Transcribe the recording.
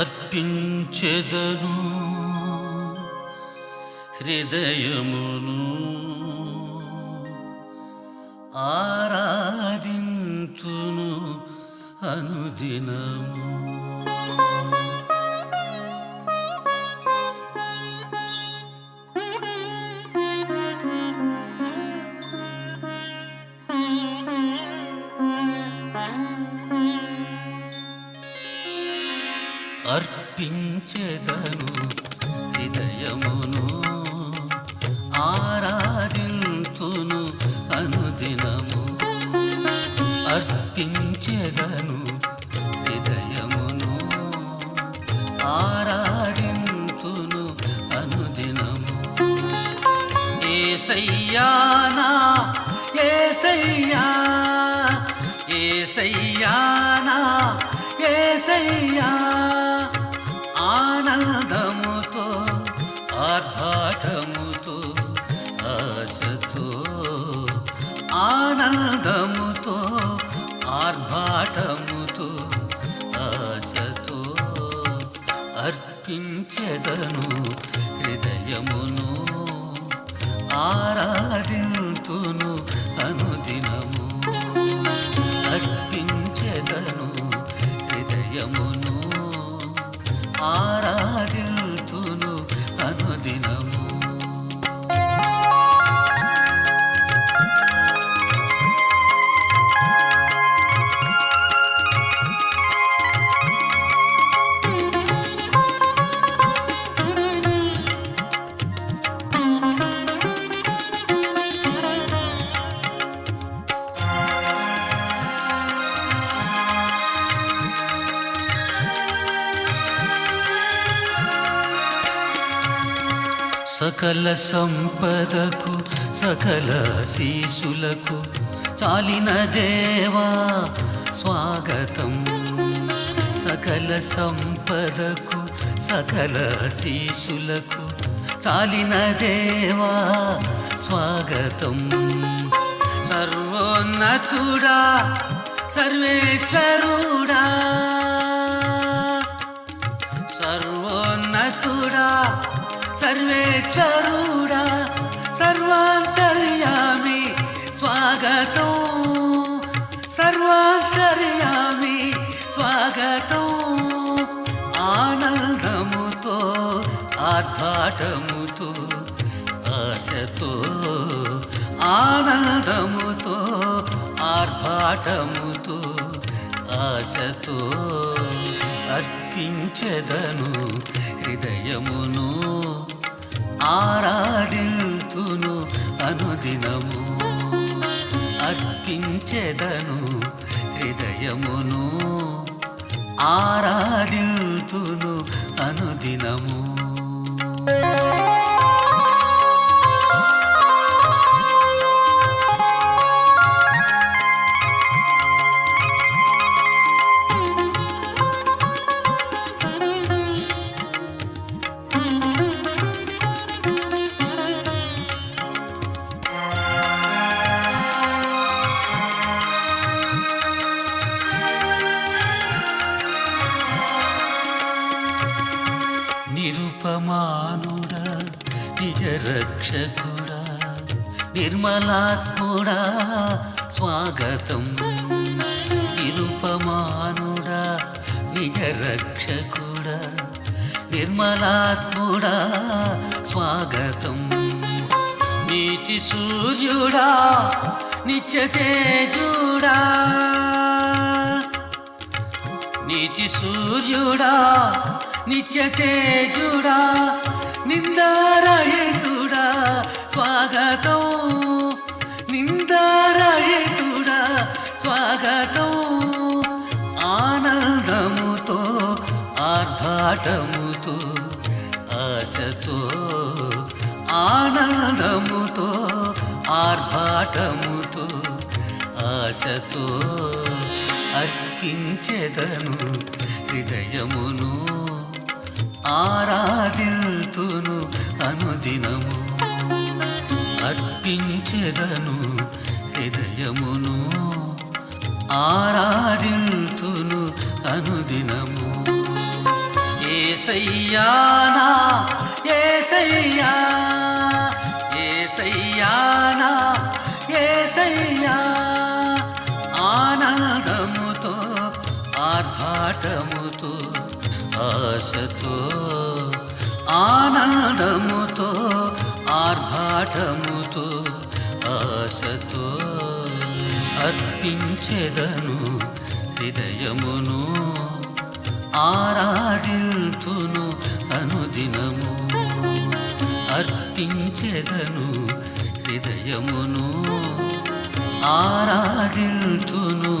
అర్పించెదను. హృదయమును అర్పించెదను హృదయమును ఆరాధింతును అనుదినము. అర్పించెదను హృదయమును ఆరాధింతును అనుదినము. ఏసయ్యానా ఏసయ్యా ఏసయ్యానా ఏసయ్యా. ఆర్భాటముతో ఆశతో ఆనందముతో ఆర్భాటముతో ఆశతో అర్పించెదను హృదయమును ఆరాధింతును అనుదినము. అర్పించెదను హృదయమును ఆ అనుదినము సకల సంపదకు సకల శీసులకు చాలిన దేవా స్వాగతం. సకల సంపదకు సకల శీసులకు చాలిన దేవా స్వాగతం. సర్వోన్నతుడా సర్వేశ్వరుడా సర్వేశ్వరుడా సర్వాంతర్యామి స్వాగతం. సర్వాంతర్యామి స్వాగతం. ఆనందముతో ఆర్భాటముతో ఆశతో ఆనందముతో ఆర్భాటముతో ఆశతో అర్పించదను హృదయమును. ఆరాధింతును అనుదినము. అర్పించెదను హృదయమును. ఆరాధింతును అనుదినము. రక్షకుడా నిర్మలాత్ముడా స్వాగతం. నిరుపమానుడా నిజ రక్షకుడా నిర్మలాత్ముడా స్వాగతం. నీతి సూర్యుడా నిత్యతేజుడా నీతి సూర్యుడా నిత్యతేజుడా నిందారాయతుడా స్వాగతం. నిందారాయతుడా స్వాగతం. ఆనందముతో ఆర్భాటముతో ఆశతో ఆనందముతో ఆర్భాటముతో ఆశతో అర్పించెదను హృదయమును. ఆరాధిల్తును అనుదినము. అర్పించెదను హృదయమును. ఆరాధిల్తును అనుదినము. ఏసయ్యానా ఏసయ్యా ఏసయ్యానా ఏసయ్యా. ఆనందముతో ఆర్భాటముతో ఆశతో ఆనందముతో ఆర్భాటముతో ఆశతో అర్పించెదను హృదయమును ఆరాధింతును అనుదినము. అర్పించెదను హృదయమును ఆరాధింతును